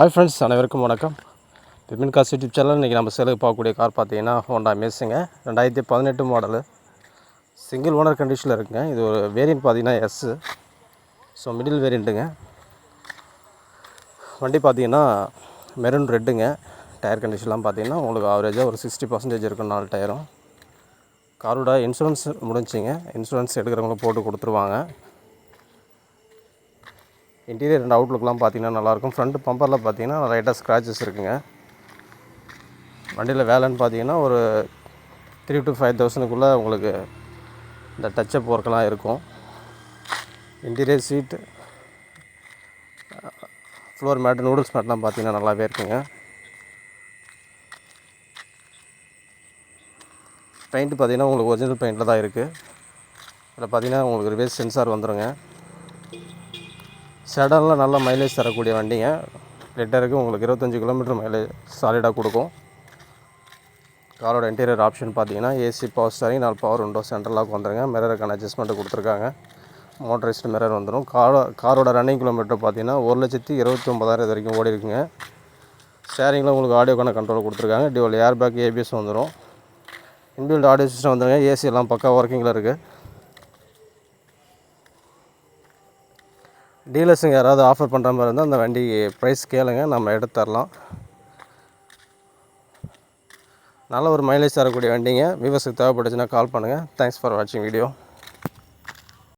Hi friends அனைவருக்கும் வணக்கம். Bipin cos YouTube channel இன்றைக்கி நம்ம செலவு பார்க்கக்கூடிய கார் பார்த்தீங்கன்னா ஹோண்டா மேஸுங்க ரெண்டாயிரத்தி பதினெட்டு மாடலு சிங்கிள் ஓனர் கண்டிஷனில் இருக்குங்க. இது ஒரு வேரியன்ட் பார்த்தீங்கன்னா எஸ்ஸு ஸோ மிடில் வேரியண்ட்டுங்க வண்டி பார்த்தீங்கன்னா மெரூன் ரெட்டுங்க டயர் கண்டிஷன்லாம் பார்த்தீங்கன்னா உங்களுக்கு ஆவரேஜாக ஒரு சிக்ஸ்டி பர்சன்டேஜ் இருக்கும் நாலு டயரும் காரோட இன்சூரன்ஸ் முடிஞ்சிங்க இன்சூரன்ஸ் எடுக்கிறவங்க போட்டு கொடுத்துருவாங்க. இன்டீரியர் அண்ட் அவுட்லுக்லாம் பார்த்தீங்கன்னா நல்லாயிருக்கும். ஃப்ரண்ட் பம்பரில் பார்த்தீங்கன்னா லைட்டாக ஸ்க்ராச்சஸ் இருக்குங்க. வண்டியில் வேலைன்னு பார்த்தீங்கன்னா ஒரு த்ரீ டு ஃபைவ் தௌசண்ட்குள்ளே உங்களுக்கு இந்த டச்சப் ஒர்க்கெல்லாம் இருக்கும். Interior seat floor mat noodles மேட்லாம் பார்த்தீங்கன்னா நல்லாவே இருக்குங்க. பெயிண்ட் பார்த்தீங்கன்னா உங்களுக்கு ஒரிஜினல் பெயிண்டில் தான் இருக்குது இதில் பார்த்தீங்கன்னா உங்களுக்கு ரிவேஸ் சென்சார் வந்துடுங்க செடனில் நல்ல மைலேஜ் தரக்கூடிய வண்டிங்க. லிட்டருக்கு உங்களுக்கு இருபத்தஞ்சி கிலோமீட்டர் மைலேஜ் சாலிடாக கொடுக்கும். காரோட இன்டீரியர் ஆப்ஷன் பார்த்தீங்கன்னா ஏசி பவர் ஸ்டாரிங் நாலு பவர் விண்டோ சென்ட்ரலாக வந்துருங்க. மிரருக்கான அட்ஜஸ்ட்மெண்ட்டு கொடுத்துருக்காங்க. மோட்டரைஸ்ட் மிரர் வந்துடும் காரோ காரோட ரன்னிங் கிலோமீட்டர் பார்த்தீங்கன்னா ஒரு லட்சத்தி இருபத்தி ஒம்பதாயிரம் இது வரைக்கும் ஓடி இருக்குங்க. ஸ்டேரிங்கில் உங்களுக்கு ஆடியோக்கான கண்ட்ரோல் கொடுத்துருக்காங்க. டியூவல் ஏர் பேக் ஏபிஎஸ் வந்துடும் இன்பில்ட் ஆடியோ சிஸ்டம் வந்துருங்க. ஏசி எல்லாம் பக்கா ஒர்க்கிங்கில் இருக்குது டீலர்ஸுங்க யாராவது ஆஃபர் பண்ணுற மாதிரி இருந்தால் அந்த வண்டி ப்ரைஸ் கேளுங்க நம்ம எடுத்து தரலாம். நல்ல ஒரு மைலேஜ் தரக்கூடிய வண்டிங்க. விவசாயத்துக்கு தேவைப்பட்டுச்சுன்னா கால் பண்ணுங்கள் தேங்க்ஸ் ஃபார் வாட்சிங் வீடியோ